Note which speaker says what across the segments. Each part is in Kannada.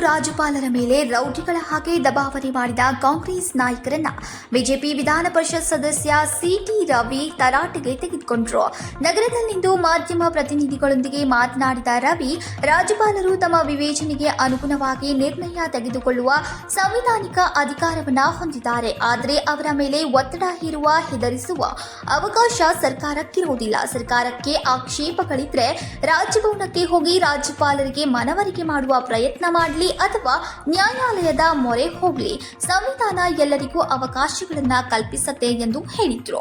Speaker 1: ರಾಜ್ಯಪಾಲರ ಮೇಲೆ ರೌಡಿಗಳ ಹಾಗೆ ದಬಾವಣೆ ಮಾಡಿದ ಕಾಂಗ್ರೆಸ್ ನಾಯಕರನ್ನ ಬಿಜೆಪಿ ವಿಧಾನ ಪರಿಷತ್ ಸದಸ್ಯ ಸಿಟಿ ರವಿ ತರಾಟೆಗೆ ತೆಗೆದುಕೊಂಡರು. ನಗರದಲ್ಲಿಂದು ಮಾಧ್ಯಮ ಪ್ರತಿನಿಧಿಗಳೊಂದಿಗೆ ಮಾತನಾಡಿದ ರವಿ, ರಾಜ್ಯಪಾಲರು ತಮ್ಮ ವಿವೇಚನೆಗೆ ಅನುಗುಣವಾಗಿ ನಿರ್ಣಯ ತೆಗೆದುಕೊಳ್ಳುವ ಸಂವಿಧಾನಿಕ ಅಧಿಕಾರವನ್ನ ಹೊಂದಿದ್ದಾರೆ. ಆದರೆ ಅವರ ಮೇಲೆ ಒತ್ತಡ ಹೇರುವ, ಹೆದರಿಸುವ ಅವಕಾಶ ಸರ್ಕಾರಕ್ಕಿರುವುದಿಲ್ಲ. ಸರ್ಕಾರಕ್ಕೆ ಆಕ್ಷೇಪಗಳಿದ್ರೆ ರಾಜಭವನಕ್ಕೆ ಹೋಗಿ ರಾಜ್ಯಪಾಲರಿಗೆ ಮನವರಿಕೆ ಮಾಡುವ ಪ್ರಯತ್ನ ಮಾಡಲಿ ಅಥವಾ ನ್ಯಾಯಾಲಯದ ಮೊರೆ ಹೋಗಲಿ. ಸಂವಿಧಾನ ಎಲ್ಲರಿಗೂ ಅವಕಾಶಗಳನ್ನು ಕಲ್ಪಿಸುತ್ತೆ ಎಂದು ಹೇಳಿದ್ರು.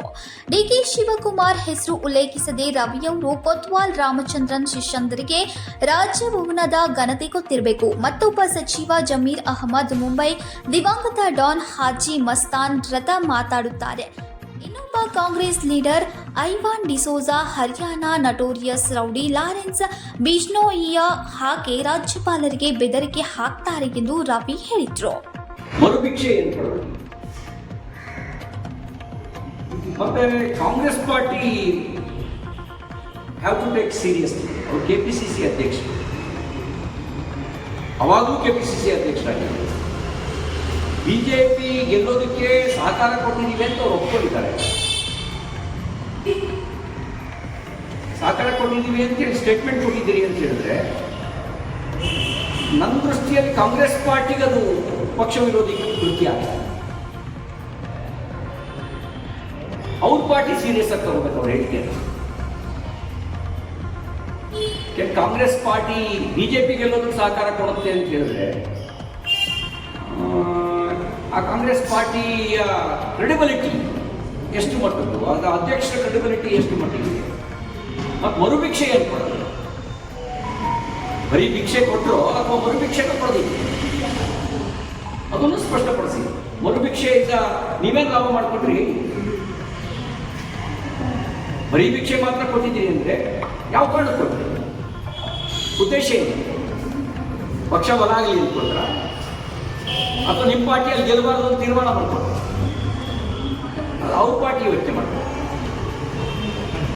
Speaker 1: ಡಿಕೆ ಶಿವಕುಮಾರ್ ಹೆಸರು ಉಲ್ಲೇಖಿಸದೆ ರವಿಯವರು ಕೊತ್ವಾಲ್ ರಾಮಚಂದ್ರನ್ ಶಿಷ್ಯಂದರಿಗೆ ರಾಜಭವನದ ಘನತೆ ಗೊತ್ತಿರಬೇಕು. ಮತ್ತೊಬ್ಬ ಸಚಿವ ಜಮೀರ್ ಅಹಮದ್ ಮುಂಬೈ ದಿವಂಗತ ಡಾನ್ ಹಾಜಿ ಮಸ್ತಾನ್ ರಥ ಮಾತಾಡುತ್ತಾರೆ. ಇನ್ನೊಬ್ಬ Congress leader Ivan D'Souza Haryana notorious rowdy Lawrence ಬಿಷ್ಣೋಯಿಯ ಹಾಗೆ ರಾಜ್ಯಪಾಲರಿಗೆ ಬೆದರಿಕೆ ಹಾಕ್ತಾರೆ ಎಂದು ರವಿ ಹೇಳಿದ್ರು.
Speaker 2: ಮತ್ತೆ Congress party have to take seriously ಅವರು ಕೆ ಪಿ ಸಿ ಸಿ ಅಧ್ಯಕ್ಷರು ಅವಾಗಲೂ ಕೆ ಪಿ ಸಿ ಸಿ ಅಧ್ಯಕ್ಷರಾಗಿದ್ದರು ಬಿ ಜೆ ಪಿ ಗೆಲ್ಲೋದಕ್ಕೆ ಸಹಕಾರ ಕೊಟ್ಟಿದ್ದೀವಿ ಅಂತ ಅವ್ರು ಒಪ್ಕೊಂಡಿದ್ದಾರೆ. ಕೊಟ್ಟಿದ್ದೀವಿ ಅಂತೇಳಿ ಸ್ಟೇಟ್ಮೆಂಟ್ ಕೊಟ್ಟಿದ್ದೀರಿ ಅಂತ ಹೇಳಿದ್ರೆ ನನ್ನ ದೃಷ್ಟಿಯಲ್ಲಿ ಕಾಂಗ್ರೆಸ್ ಪಾರ್ಟಿಗೆ ಅದು ಪಕ್ಷ ವಿರೋಧಿ ಕೃತ್ಯ. ಅವ್ರ ಪಾರ್ಟಿ ಸೀರಿಯಸ್ ಆಗಿ ತಗೋಬೇಕು ಅವ್ರ ಹೇಳಿಕೆ. ಕಾಂಗ್ರೆಸ್ ಪಾರ್ಟಿ ಬಿಜೆಪಿ ಗೆಲ್ಲೋದಕ್ಕೆ ಸಹಕಾರ ಕೊಡುತ್ತೆ ಅಂತ ಹೇಳಿದ್ರೆ ಆ, ಕಾಂಗ್ರೆಸ್ ಪಾರ್ಟಿಯ ಕ್ರೆಡಿಬಿಲಿಟಿ ಎಷ್ಟು ಮಟ್ಟದ್ದು? ಅದರ ಅಧ್ಯಕ್ಷರ ಕ್ರೆಡಿಬಿಲಿಟಿ ಎಷ್ಟು ಮಟ್ಟಿಗೆ ಮತ್ತು ಮರುಭಿಕ್ಷೆ ಏನು ಕೊಡೋದು? ಬರೀ ಭಿಕ್ಷೆ ಕೊಟ್ಟರು ಅಥವಾ ಮರುಭಿಕ್ಷೆ ಕೊಡೋದಿಲ್ಲ? ಅದನ್ನು ಸ್ಪಷ್ಟಪಡಿಸಿ. ಮರುಭಿಕ್ಷೆ ಈಗ ನೀವೇನು ಲಾಭ ಮಾಡಿಕೊಟ್ರಿ? ಬರೀ ಭಿಕ್ಷೆ ಮಾತ್ರ ಕೊಟ್ಟಿದ್ದೀರಿ ಅಂದರೆ ಯಾವ ಕಾರಣಕ್ಕೆ ಕೊಟ್ರಿ ಉದ್ದೇಶ ಏನು? ಪಕ್ಷ ಬಲ ಆಗಲಿ ಅಂತ ಕೊಟ್ರ ಅಥವಾ ನಿಮ್ಮ ಪಾರ್ಟಿಯಲ್ಲಿ ಗೆಲ್ಲಬಾರ್ದು ಅಂತ ತೀರ್ಮಾನ ಮಾಡ್ಕೊಟ್ರ ಅದು ಅವ್ರ ಪಾರ್ಟಿ ಯೋಚನೆ ಮಾಡ್ತಾರೆ